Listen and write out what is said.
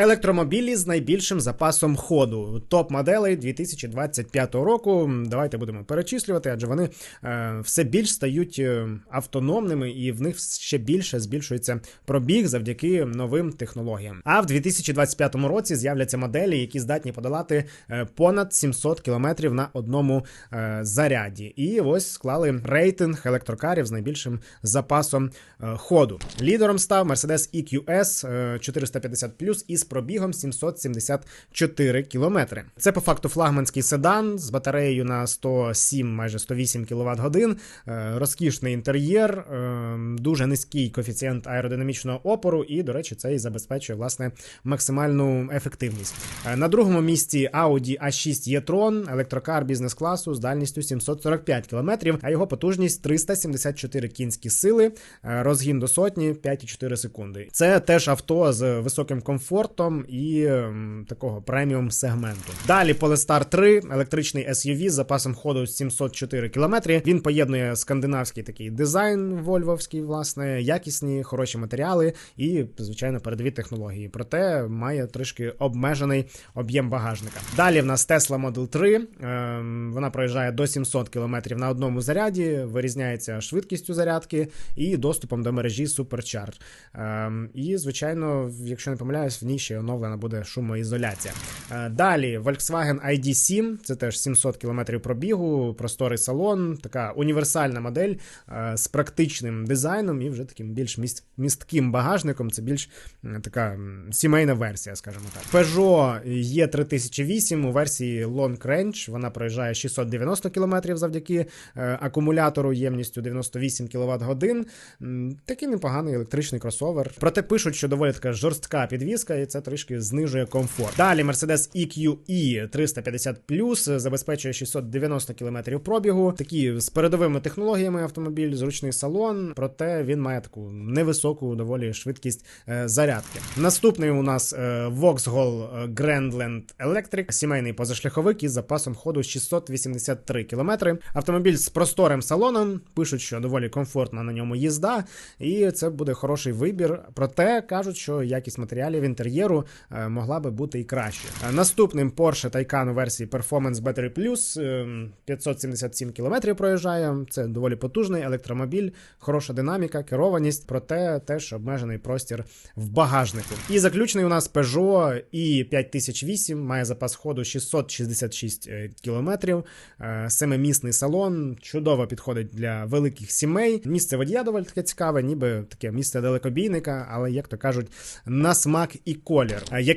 Електромобілі з найбільшим запасом ходу. Топ моделей 2025 року. Давайте будемо перечислювати, адже вони е, все більш стають е, автономними і в них ще більше збільшується пробіг завдяки новим технологіям. А в 2025 році з'являться моделі, які здатні подолати е, понад 700 км на одному заряді. І ось склали рейтинг електрокарів з найбільшим запасом ходу. Лідером став Mercedes EQS е, 450 із пробігом 774 кілометри. Це по факту флагманський седан з батареєю на 107, майже 108 кВт годин, розкішний інтер'єр, е, дуже низький коефіцієнт аеродинамічного опору, і, до речі, це і забезпечує власне максимальну ефективність. Е, На другому місці Audi A6 e-tron, електрокар бізнес-класу з дальністю 745 км, а його потужність 374 кінські сили, е, розгін до сотні 5,4 секунди. Це теж авто з високим комфортом і ем, такого преміум сегменту. Далі Polestar 3, електричний SUV з запасом ходу 704 км. Він поєднує скандинавський такий дизайн вольвовський, власне, якісні, хороші матеріали і, звичайно, передові технології. Проте має трішки обмежений об'єм багажника. Далі в нас Tesla Model 3. ем, Вона проїжджає до 700 км на одному заряді, вирізняється швидкістю зарядки і доступом до мережі Supercharge. Ем, І, звичайно, якщо не помиляюсь, в ній ще оновлена буде шумоізоляція. Е, Далі Volkswagen ID7, це теж 700 км пробігу, просторий салон, така універсальна модель е, з практичним дизайном і вже таким більш міст, містким багажником. Це більш така сімейна версія, скажімо так. Peugeot E3008 у версії Long Range. Вона проїжджає 690 км завдяки е, акумулятору ємністю 98 кВт годин. Такий непоганий електричний кросовер. Проте пишуть, що доволі така жорстка підвізка, і це трішки знижує комфорт. Далі Mercedes EQE 350 забезпечує 690 км пробігу. Такі з передовими технологіями автомобіль, зручний салон, проте він має таку невисоку доволі швидкість е, зарядки. Наступний у нас е, Vauxhall е, Grandland Electric, сімейний позашляховик із запасом ходу 683 км. Автомобіль з просторим салоном. Пишуть, що доволі комфортна на ньому їзда, і це буде хороший вибір. Проте кажуть, що якість матеріалів інтер'єру е, могла би бути і краще. Е, Наступним Porsche Taycan у версії Performance Battery Plus е, 577 км проїжджає. Це доволі потужний електромобіль, хороша динаміка, керованість, проте теж обмежений простір в багажнику. І заключний у нас Peugeot i 5008 має запас ходу 666 км, семимісний салон, чудово підходить для великих сімей. Місце водія доволі таке цікаве, ніби таке місце далекобійника, але як то кажуть, на смак і колір. Е,